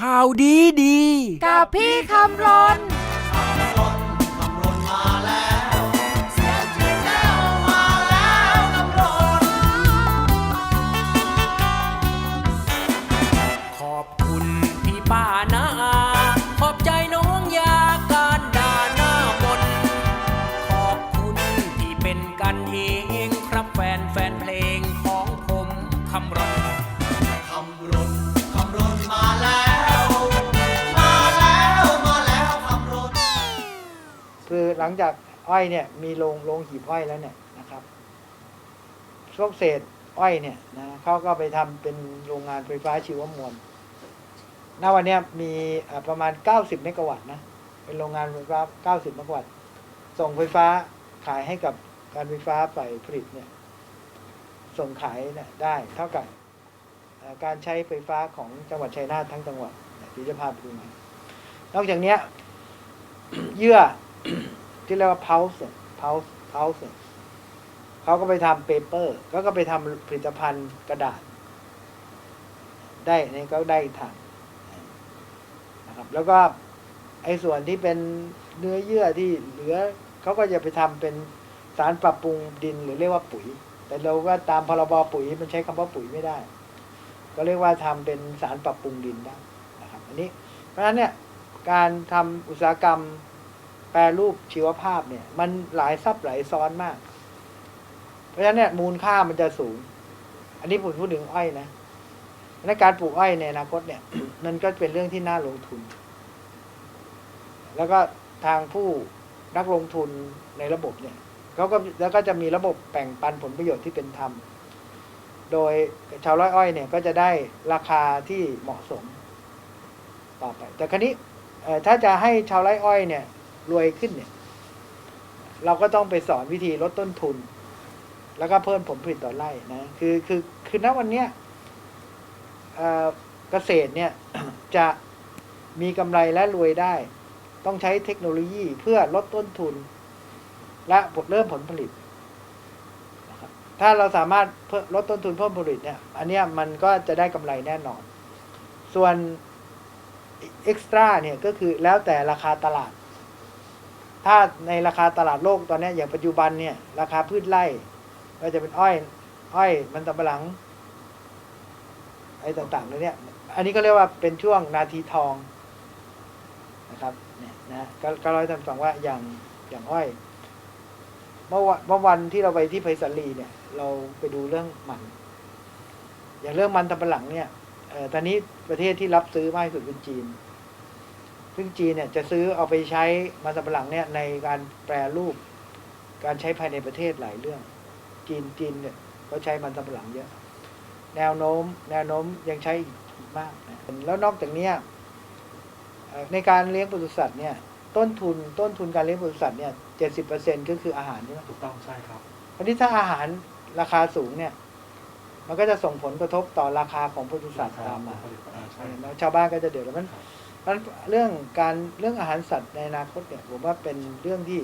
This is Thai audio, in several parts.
ข่าวดีดี กับพี่คำรน หลังจากอ้อยเนี่ยมีโรงโรงหีบอ้อยแล้วเนี่ยนะครับพวกเศษอ้อยเนี่ยนะเขาก็ไปทำเป็นโรงงานไฟฟ้าชีวมวลณวันนี้มีประมาณ 90 เมกะวัตต์นะ เป็นโรงงานไฟฟ้า 90 เมกะวัตต์ ส่งไฟฟ้าขายให้กับการไฟฟ้าฝ่ายผลิตเนี่ย ส่งขายเนี่ยได้เท่ากับการใช้ไฟฟ้าของจังหวัดชัยนาททั้งจังหวัดเนี่ยที่จะพาไปดูมานอกจากนี้เยื่อ ที่เรียกว่า pulse เนี่ย pulse pulse เนี่ยเขาก็ไปทำเปเปอร์ก็ไปทำผลิตภัณฑ์กระดาษ ได้นี่ก็ได้ทำนะครับ แล้วก็ไอ้ส่วนที่เป็นเนื้อเยื่อที่เหลือเขาก็จะไปทำเป็นสารปรับปรุงดินหรือเรียกว่าปุ๋ย แต่เราก็ตามพรบปุ๋ยมันใช้คำว่าปุ๋ยไม่ได้ ก็เรียกว่าทำเป็นสารปรับปรุงดินได้นะครับ อันนี้ เพราะฉะนั้นเนี่ยการทำอุตสาหกรรม แปรรูปชีวภาพเนี่ย มันหลายซับหลายซ้อนมาก เพราะฉะนั้นเนี่ยมูลค่ามันจะสูง อันนี้ผมพูดถึงอ้อยนะในการปลูกอ้อยในอนาคตเนี่ยมันก็เป็นเรื่องที่น่าลงทุน แล้วก็ทางผู้นักลงทุนในระบบเนี่ยเขาก็แล้วก็จะมีระบบแบ่งปันผลประโยชน์ที่เป็นธรรม โดยชาวไร่อ้อยเนี่ยก็จะได้ราคาที่เหมาะสมต่อไป แต่ครั้นี้ถ้าจะให้ชาวไร่อ้อยเนี่ย รวยขึ้นเนี่ย เราก็ต้องไปสอนวิธีลดต้นทุน แล้วก็เพิ่มผลผลิตต่อไร่นะคือคือคือณวันเนี้ยเกษตรเนี่ยจะมีกำไรและรวยได้ ต้องใช้เทคโนโลยีเพื่อลดต้นทุน และผลเริ่มผลผลิตนะครับถ้าเราสามารถเพิ่มลดต้นทุนเพิ่มผลผลิตเนี่ย อันเนี้ยมันก็จะได้กำไรแน่นอน ส่วนเอ็กซ์ตร้าเนี่ยก็คือแล้วแต่ราคาตลาด ถ้าในราคาตลาดโลกตอนนี้อย่างปัจจุบันเนี่ย ราคาพืชไร่ก็จะเป็นอ้อย อ้อยมันตำปะหลังไอ้ต่างๆเลยเนี่ย อันนี้ก็เรียกว่าเป็นช่วงนาทีทองนะครับเนี่ยนะก็ก็ร้อยทำฟังว่าอย่างอย่างอ้อยเมื่อวันเมื่อวันที่เราไปที่ไผ่สาลีเนี่ย เราไปดูเรื่องมัน อย่างเรื่องมันตำปะหลังเนี่ยเออตอนนี้ประเทศที่รับซื้อมากที่สุดเป็นจีน ซึ่งจีนเนี่ยจะซื้อเอาไปใช้มันสำปะหลังเนี่ยในการแปรรูป การใช้ภายในประเทศหลายเรื่อง จีนจีนเนี่ยก็ใช้มันสำปะหลังเยอะ แนวโน้ม แนวโน้มยังใช้อีกมากนะแล้วนอกจากเนี้ยเอ่อในการเลี้ยงปศุสัตว์เนี่ยต้นทุนต้นทุนการเลี้ยงปศุสัตว์เนี่ยเจ็ดสิบเปอร์เซ็นก็คืออาหารใช่ไหมถูกต้องใช่ครับวันนี้ถ้าอาหารราคาสูงเนี่ยมันก็จะส่งผลกระทบต่อราคาของปศุสัตว์ตามมาอ่าใช่แล้วชาวบ้านก็จะเดือดร้อนมันครับ เพราะเรื่องการเรื่องอาหารสัตว์ในอนาคตเนี่ยผมว่าเป็นเรื่องที่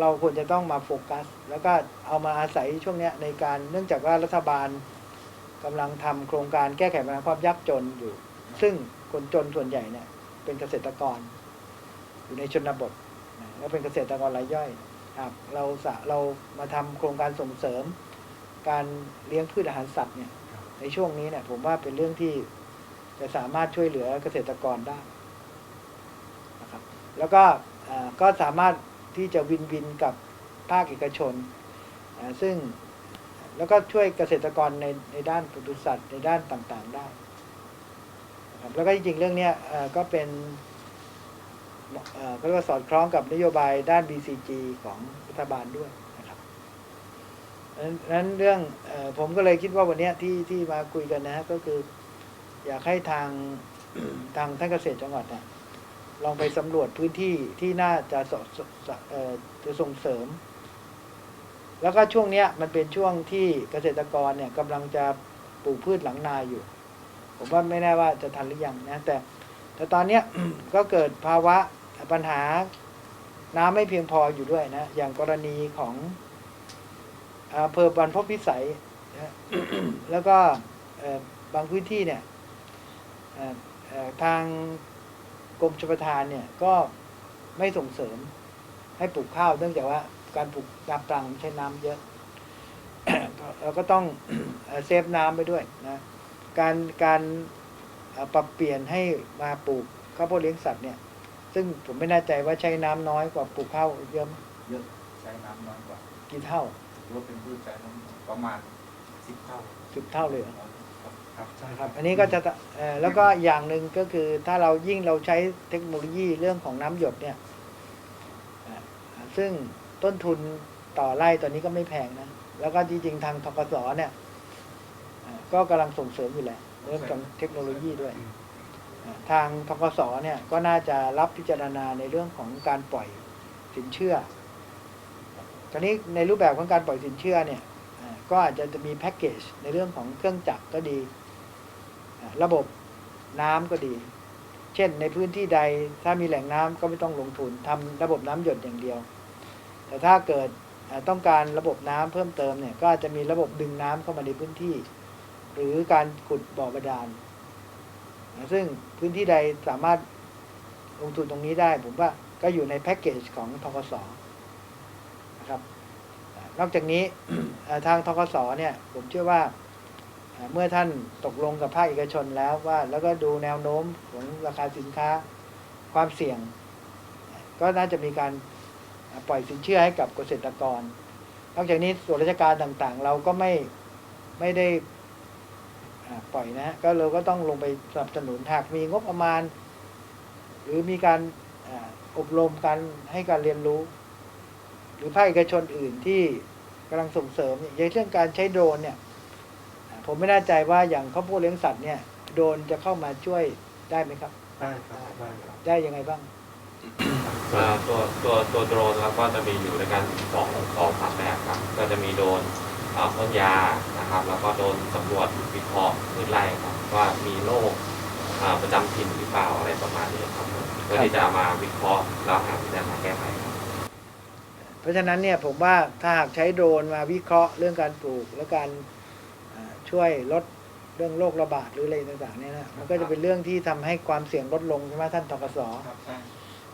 เราควรจะต้องมาโฟกัส แล้วก็เอามาอาศัยช่วงเนี้ยในการเนื่องจากว่ารัฐบาลกำลังทำโครงการแก้ไขปัญหาความยากจนอยู่ ซึ่งคนจนส่วนใหญ่เนี่ย เป็นเกษตรกร อยู่ในชนบทแล้วเป็นเกษตรกรรายย่อยหากเราสะเรามาทำโครงการส่งเสริม การเลี้ยงพืชอาหารสัตว์เนี่ย ในช่วงนี้เนี่ยผมว่าเป็นเรื่องที่ จะสามารถช่วยเหลือเกษตรกรได้นะครับแล้วก็ก็สามารถที่จะวินวินกับภาคเอกชน ซึ่งแล้วก็ช่วยเกษตรกรในในด้านปศุสัตว์ในด้านต่างๆได้ครับแล้วก็จริงๆเรื่องนี้ก็เป็นเอ่อก็เรียกว่าสอดคล้องกับนโยบายด้าน BCG ของรัฐบาลด้วยนะครับนั้นนั้นเรื่องอผมก็เลยคิดว่าวันนี้ที่ที่มาคุยกันนะฮะก็คือ อยากให้ทางทางท่านเกษตรจังหวัดเนี่ยลองไปสำรวจพื้นที่ที่น่าจะสสสเอ่อจะส่งเสริม แล้วก็ช่วงเนี้ยมันเป็นช่วงที่เกษตรกรเนี่ยกำลังจะปลูกพืชหลังนาอยู่ ผมว่าไม่แน่ว่าจะทันหรือยังนะแต่แต่ตอนเนี้ยก็เกิดภาวะปัญหาน้ำไม่เพียงพออยู่ด้วยนะ อย่างกรณีของอำเภอบรรพตพิสัย แล้วก็บางพื้นที่เนี่ย ทางกรมชลประทานเนี่ยก็ไม่ส่งเสริมให้ปลูกข้าวเนื่องจากว่าการปลูกนาปลังใช้น้ำเยอะ เราก็ต้องเอ่อเซฟน้ำไปด้วยนะการการเอ่อปรับเปลี่ยนให้มาปลูกข้าวโพดเลี้ยงสัตว์เนี่ย ซึ่งผมไม่แน่ใจว่าใช้น้ำน้อยกว่าปลูกข้าวเยอะไหมเยอะใช้น้ำน้อยกว่ากี่เท่าถือว่าเป็นพืชใช้น้ำประมาณสิบเท่าสิบเท่าเลยเหรอ ครับใช่ครับ อันนี้ก็จะเอ่อแล้วก็อย่างหนึ่งก็คือถ้าเรายิ่งเราใช้เทคโนโลยีเรื่องของน้ำหยดเนี่ยอ่อซึ่งต้นทุนต่อไร่ตอนนี้ก็ไม่แพงนะ แล้วก็จริงๆทางทกสเนี่ยอ่อก็กำลังส่งเสริมอยู่แหละเรื่องของเทคโนโลยีด้วยอ่อทางทกสเนี่ยก็น่าจะรับพิจารณาในเรื่องของการปล่อยสินเชื่อตอนนี้ในรูปแบบของการปล่อยสินเชื่อเนี่ยอ่อก็อาจจะจะมีแพ็กเกจในเรื่องของเครื่องจักรก็ดี ระบบน้ำก็ดี เช่นในพื้นที่ใดถ้ามีแหล่งน้ำก็ไม่ต้องลงทุนทำระบบน้ำหยดอย่างเดียว แต่ถ้าเกิดต้องการระบบน้ำเพิ่มเติมเนี่ยก็อาจจะมีระบบดึงน้ำเข้ามาในพื้นที่ หรือการขุดบ่อบาดาลซึ่งพื้นที่ใดสามารถลงทุนตรงนี้ได้ ผมว่าก็อยู่ในแพ็กเกจของทกสนะครับ นอกจากนี้ทางทกสเนี่ย ผมเชื่อว่า เมื่อท่านตกลงกับภาคเอกชนแล้วว่า แล้วก็ดูแนวโน้มของราคาสินค้าความเสี่ยง ก็น่าจะมีการปล่อยสินเชื่อให้กับเกษตรกร นอกจากนี้ส่วนราชการต่างๆ เราก็ไม่ไม่ได้ปล่อยนะก็เราก็ต้องลงไปสนับสนุนหากมีงบประมาณ หรือมีการอ่าอบรมการให้การเรียนรู้ หรือภาคเอกชนอื่นที่กำลังส่งเสริมอย่างเช่นการใช้โดรนเนี่ย ผมไม่แน่ใจว่าอย่างข้าวโพดเลี้ยงสัตว์เนี่ยโดรนจะเข้ามาช่วยได้ไหมครับ ได้ครับได้ครับได้ยังไงบ้าง อ่าตัวตัวตัวโดรนครับก็จะมีอยู่ในการสองสองสามแบบครับ ก็จะมีโดรนอ่าพ่นยานะครับ แล้วก็โดรนสำรวจวิเคราะห์พื้นไร่ครับว่ามีโรคอ่าประจำถิ่นหรือเปล่าอะไรประมาณนี้ครับเพื่อที่จะเอามาวิเคราะห์แล้วหาวิธีการแก้ไขครับ เพราะฉะนั้นเนี่ยผมว่าถ้าหากใช้โดรนมาวิเคราะห์เรื่องการปลูกและการอ่า ช่วยลดเรื่องโรคระบาดหรืออะไรต่างๆเนี่ยนะมันก็จะเป็นเรื่องที่ทำให้ความเสี่ยงลดลงใช่ไหมท่านทกสครับใช่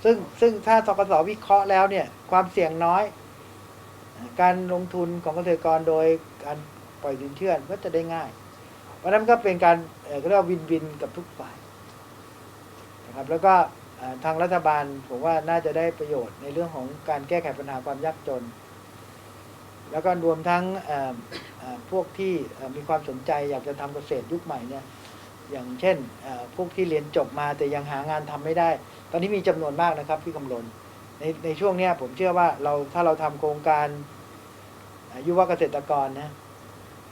ซึ่งซึ่งถ้าทกสวิเคราะห์แล้วเนี่ย ความเสี่ยงน้อย การลงทุนของเกษตรกรโดยการปล่อยสินเชื่อก็จะได้ง่าย เพราะฉะนั้นก็เป็นการเอ่อก็เรียกว่าวินวินกับทุกฝ่ายนะครับแล้วก็เอ่อทางรัฐบาลผมว่าน่าจะได้ประโยชน์ในเรื่องของการแก้ไขปัญหาความยากจน แล้วก็รวมทั้งเอ่อเอ่อ พวกที่มีความสนใจอยากจะทำเกษตรยุคใหม่เนี่ยอย่างเช่นพวกที่เรียนจบมาแต่ยังหางานทำไม่ได้ ตอนนี้มีจำนวนมากนะครับพี่กำลนในในช่วงเนี้ยผมเชื่อว่าเราถ้าเราทำโครงการยุวเกษตรกรนะ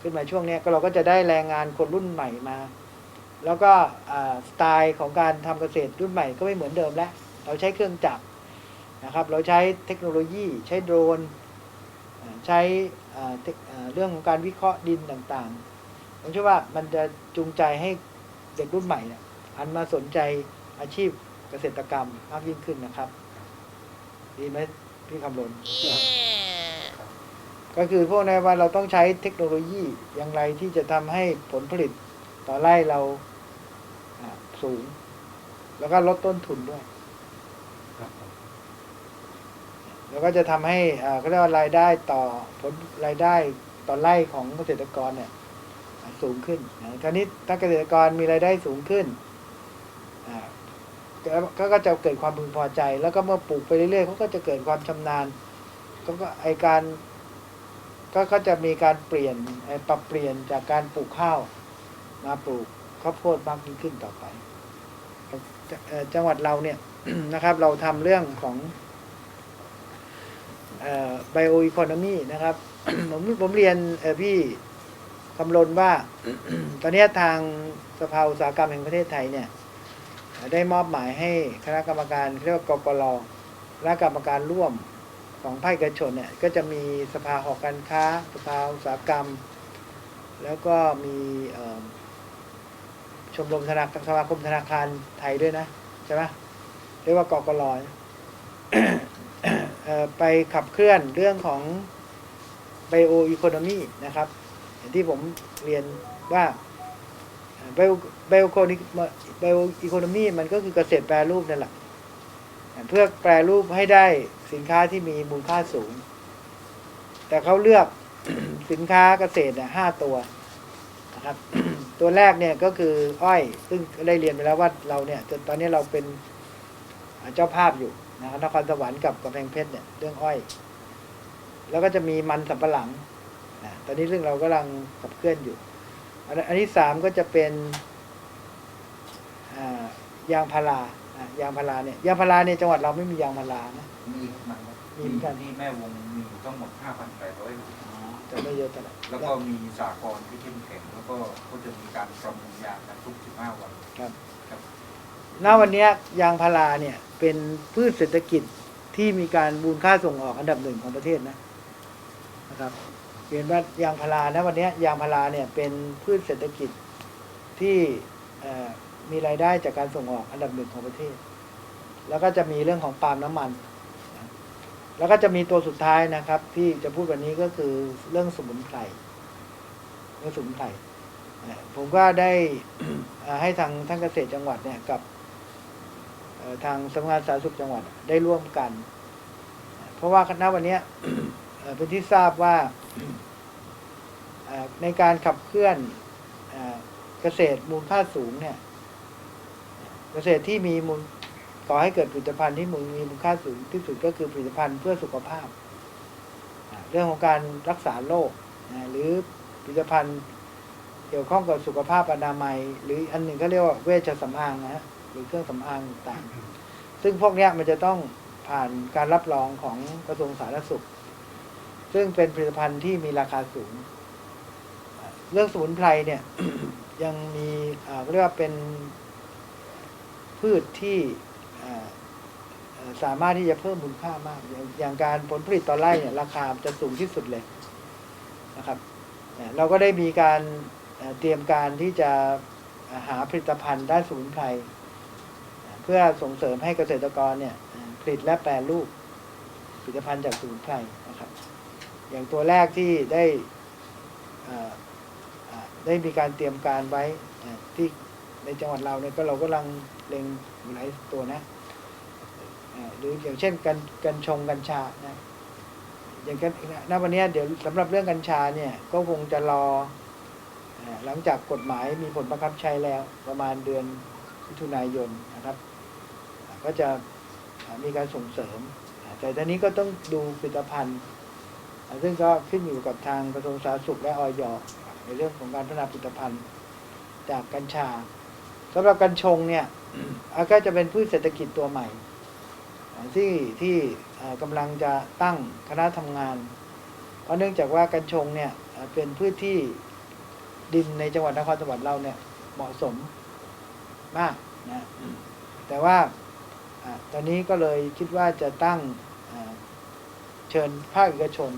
ขึ้นมาช่วงเนี้ยก็เราก็จะได้แรงงานคนรุ่นใหม่มา แล้วก็สไตล์ของการทำเกษตรรุ่นใหม่ก็ไม่เหมือนเดิมแล้ว เราใช้เครื่องจักรนะครับ เราใช้เทคโนโลยี ใช้โดรน ใช้อ่าเทคอ่าเรื่องของการวิเคราะห์ดินต่างๆ ผมเชื่อว่ามันจะจูงใจให้เด็กรุ่นใหม่เนี่ยหันมาสนใจอาชีพเกษตรกรรมมากยิ่งขึ้นนะครับ ดีไหมพี่คำลนก็คือพวกนี้ว่าเราต้องใช้เทคโนโลยีอย่างไรที่จะทำให้ผลผลิตต่อไร่เราอ่าสูง แล้วก็ลดต้นทุนด้วยครับผม แล้วก็จะทำให้อ่าเขาเรียกว่ารายได้ต่อผลรายได้ต่อไร่ของเกษตรกรเนี่ยสูงขึ้นนะคราวนี้ถ้าเกษตรกรมีรายได้สูงขึ้นก็ก็จะเกิดความพึงพอใจ แล้วก็เมื่อปลูกไปเรื่อยๆเขาก็จะเกิดความชำนาญก็ก็ไอการก็ก็จะมีการเปลี่ยนปรับเปลี่ยนจากการปลูกข้าวมาปลูกข้าวโพดมากยิ่งขึ้นต่อไป จังหวัดเราเนี่ยนะครับ เราทำเรื่องของ ไบโออีโคโนมีนะครับผมผมเรียนพี่คำลนว่า ตอนนี้ทางสภาอุตสาหกรรมแห่งประเทศไทยเนี่ย ได้มอบหมายให้คณะกรรมการเรียกว่ากกรคณะกรรมการร่วมของภาคเอกชนเนี่ย ก็จะมีสภาหอการค้า สภาอุตสาหกรรม แล้วก็มีชมรมธนาคารสมาคมธนาคารไทยด้วยนะ ใช่ไหมเรียกว่ากกรเอ่อ ไปขับเคลื่อนเรื่องของไบโออีโคโนมีนะครับอย่างที่ผมเรียนว่าไบโอไบโอโคนิไบโออีโคโนมีมันก็คือเกษตรแปรรูปนั่นแหละเพื่อแปรรูปให้ได้สินค้าที่มีมูลค่าสูง แต่เขาเลือกสินค้าเกษตรห้าตัวนะครับตัวแรกเนี่ยก็คืออ้อย ซึ่งได้เรียนไปแล้วว่าเราเนี่ยจนตอนนี้เราเป็นเจ้าภาพอยู่ นะครับนครสวรรค์กับกำแพงเพชรเนี่ยเรื่องอ้อย แล้วก็จะมีมันสำปะหลังนะตอนนี้ซึ่งเรากำลังขับเคลื่อนอยู่ อันอันที่สามก็จะเป็นอ่ายางพาราอะยางพาราเนี่ยยางพาราเนี่ยจังหวัดเราไม่มียางพารานะมีมันครับมีเหมือนกันที่แม่วงมีอยู่ทั้งหมด5,800จะไม่เยอะเท่าไหร่แล้วก็มีสากลที่เข้มแข็งแล้วก็ก็จะมีการประมูลยางกันทุก15วันครับครับ ณวันนี้ยางพาราเนี่ย เป็นพืชเศรษฐกิจที่มีการมูลค่าส่งออกอันดับหนึ่งของประเทศนะนะครับเรียนว่ายางพารานะวันนี้ยางพาราเนี่ยเป็นพืชเศรษฐกิจที่มีรายได้จากการส่งออกอันดับหนึ่งของประเทศ แล้วก็จะมีเรื่องของปาล์มน้ำมัน แล้วก็จะมีตัวสุดท้ายนะครับ ที่จะพูดวันนี้ก็คือเรื่องสมุนไพรเรื่องสมุนไพรผมก็ได้ให้ทางท่านเกษตรจังหวัดเนี่ยกับ ทางสำนักงานสาธารณสุขจังหวัดได้ร่วมกัน เพราะว่าคณะวันนี้เป็นที่ทราบว่าในการขับเคลื่อนเอ่อเกษตรมูลค่าสูงเนี่ยเกษตรที่มีมูลก่อให้เกิดผลิตภัณฑ์ที่มูลมีมูลค่าสูงที่สุดก็คือผลิตภัณฑ์เพื่อสุขภาพ เรื่องของการรักษาโรคหรือผลิตภัณฑ์เกี่ยวข้องกับสุขภาพอนามัย หรืออันหนึ่งก็เรียกว่าเวชสำอางนะฮะ หรือเครื่องสำอางต่างๆ ซึ่งพวกนี้มันจะต้องผ่านการรับรองของกระทรวงสาธารณสุข ซึ่งเป็นผลิตภัณฑ์ที่มีราคาสูง เรื่องสมุนไพรเนี่ย ยังมีเรียกว่าเป็นพืชที่สามารถที่จะเพิ่มมูลค่ามาก อย่างการผลผลิตต่อไร่เนี่ยราคาจะสูงที่สุดเลยนะครับ เราก็ได้มีการเตรียมการที่จะหาผลิตภัณฑ์ด้านสมุนไพร เพื่อส่งเสริมให้เกษตรกรเนี่ยผลิตและแปรรูปผลิตภัณฑ์จากสมุนไพรนะครับ อย่างตัวแรกที่ได้ได้มีการเตรียมการไว้ที่ในจังหวัดเราเนี่ยก็เรากำลังเล็งหลายตัวนะหรืออย่างเช่นกันกันชงกัญชานะอย่างกันณวันนี้เดี๋ยวสำหรับเรื่องกัญชาเนี่ยก็คงจะรออหลังจากกฎหมายมีผลบังคับใช้แล้วประมาณเดือนมิถุนายนนะครับ ก็จะมีการส่งเสริม แต่ตอนนี้ก็ต้องดูผลิตภัณฑ์ ซึ่งก็ขึ้นอยู่กับทางกระทรวงสาธารณสุขและออยในเรื่องของการพัฒนาผลิตภัณฑ์จากกัญชาสำหรับกัญชงเนี่ยก็จะเป็นพืชเศรษฐกิจตัวใหม่ ที่ที่อ่ากำลังจะตั้งคณะทำงาน เพราะเนื่องจากว่ากัญชงเนี่ยเป็นพืชที่ดินในจังหวัดนครสวรรค์เราเนี่ยเหมาะสมมากนะแต่ว่า ตอนนี้ก็เลยคิดว่าจะตั้งเชิญภาคเอกชน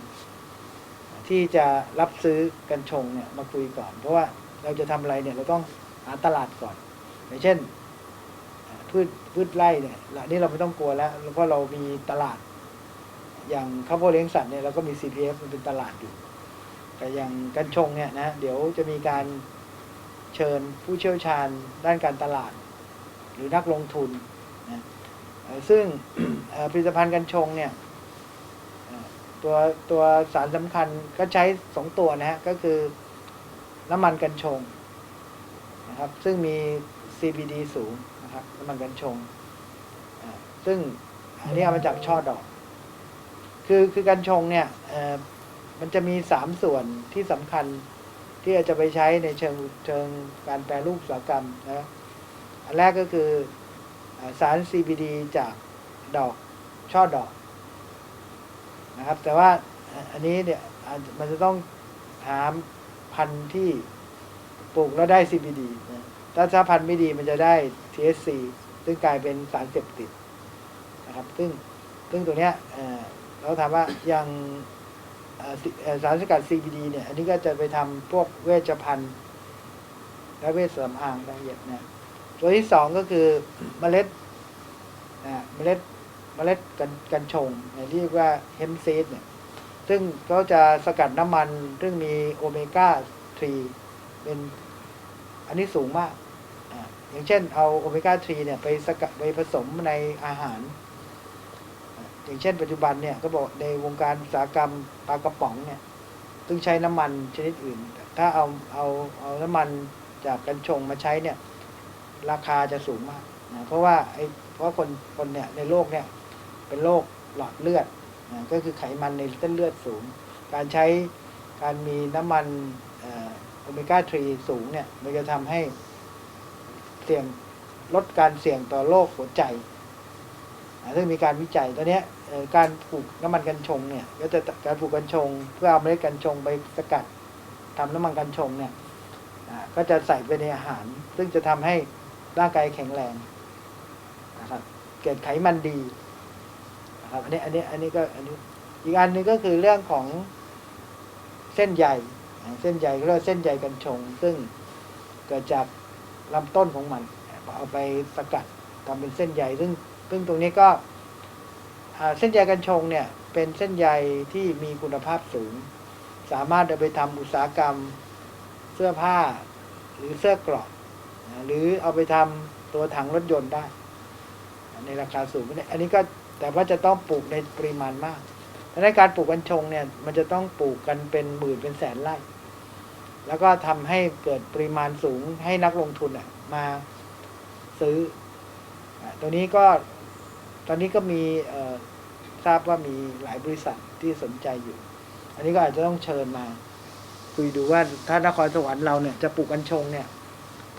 ที่จะรับซื้อกัญชงเนี่ยมาคุยก่อน เพราะว่าเราจะทำอะไรเนี่ยเราต้องหาตลาดก่อน อย่างเช่นพืชพืชไร่เนี่ยละนี่เราไม่ต้องกลัวแล้ว เพราะเรามีตลาด อย่างข้าวโพดเลี้ยงสัตว์เนี่ยเราก็มี CPF มันเป็นตลาดอยู่ แต่อย่างกัญชงเนี่ยนะเดี๋ยวจะมีการเชิญผู้เชี่ยวชาญด้านการตลาด หรือนักลงทุน ซึ่งผลิตภัณฑ์กัญชงเนี่ยตัวตัวสารสำคัญก็ใช้สองตัวนะฮะก็คือน้ำมันกัญชงนะครับซึ่งมี CBD สูงนะครับน้ำมันกัญชง ซึ่งอันนี้เอามาจากช่อดอก คือคือกัญชงเนี่ยมันจะมีสามส่วนที่สำคัญที่จะไปใช้ในเชิงเชิงการแปรรูปอุตสาหกรรมนะอันแรกก็คือ สาร CBD จากดอกช่อดอกนะครับ แต่ว่าอันนี้เนี่ยมันจะต้องหาพันธุ์ที่ปลูกแล้วได้ CBD นะถ้าถ้าพันธุ์ไม่ดีมันจะได้ THC ซึ่งกลายเป็นสารเสพติดนะครับ ซึ่งซึ่งตัวเนี้ยเราถามว่าอย่างเอ่อสิเอ่อสารสกัด CBD เนี่ย อันนี้ก็จะไปทำพวกเวชภัณฑ์และเวชสำอางละเอียดนะ ตัวที่สองก็คือเมล็ดเมล็ดเมล็ดกันกัญชงเนี่ยที่เรียกว่าเฮมซีดเนี่ยซึ่งเขาจะสกัดน้ำมัน ซึ่งมีโอเมก้า 3 เป็นอันนี้สูงมาก อย่างเช่นเอาโอเมก้า 3 เนี่ยไปสกัดไปผสมในอาหารอ่าอย่างเช่นปัจจุบันเนี่ยก็บอกในวงการอุตสาหกรรมปลากระป๋องเนี่ย ซึ่งใช้น้ำมันชนิดอื่น ถ้าเอาเอาเอาน้ำมันจากกัญชงมาใช้เนี่ย ราคาจะสูงมากนะเพราะว่าไอ้เพราะคนคนเนี่ยในโลกเนี่ยเป็นโรคหลอดเลือดนะก็คือไขมันในเส้นเลือดสูง การใช้การมีน้ำมันโอเมก้า 3 สูงเนี่ยมันจะทำให้เสี่ยงลดการเสี่ยงต่อโรคหัวใจซึ่งมีการวิจัยตอนนี้การปลูกน้ำมันกัญชงเนี่ยก็จะการปลูกกัญชง เพื่อเอาเมล็ดกัญชงไปสกัดทำน้ำมันกัญชงเนี่ยก็จะใส่ไปในอาหาร ซึ่งจะทำให้ ร่างกายแข็งแรงนะครับ เกิดไขมันดีนะครับอันนี้อันนี้อันนี้ก็อันนี้อีกอันนึงก็คือเรื่องของเส้นใยอ่เส้นใยเรียกเส้นใยกัญชง ซึ่งเกิดจากลำต้นของมันเอาไปสกัดทำเป็นเส้นใยซึ่งซึ่งตรงนี้ก็เส้นใยกัญชงเนี่ยเป็นเส้นใยที่มีคุณภาพสูง สามารถเอาไปทำอุตสาหกรรมเสื้อผ้าหรือเสื้อกราะนะ หรือเอาไปทำตัวถังรถยนต์ได้ ในราคาสูงเนี่ยอันนี้ก็แต่ว่าจะต้องปลูกในปริมาณมากดังนั้นการปลูกกัญชงเนี่ยมันจะต้องปลูกกันเป็นหมื่นเป็นแสนไร่ แล้วก็ทำให้เกิดปริมาณสูงให้นักลงทุนอะมาซื้อตัวนี้ก็ตอนนี้ก็มีทราบว่ามีหลายบริษัทที่สนใจอยู่ อันนี้ก็อาจจะต้องเชิญมา คุยดูว่าถ้านครสวรรค์เราเนี่ยจะปลูกกัญชงเนี่ย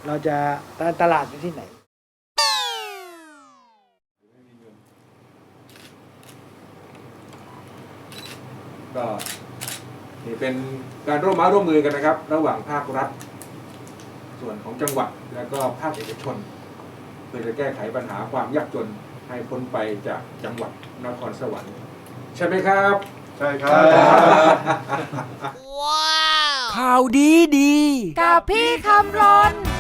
เราจะตลาดอยู่ที่ไหน ก็นี่เป็นการร่วมไม้ร่วมมือกันนะครับ ระหว่างภาครัฐ ส่วนของจังหวัดแล้วก็ภาคเอกชน เพื่อจะแก้ไขปัญหาความยากจนให้พ้นไปจากจังหวัดนครสวรรค์ ใช่ไหมครับ ใช่ครับ ข่าวดีดี กับพี่คำรน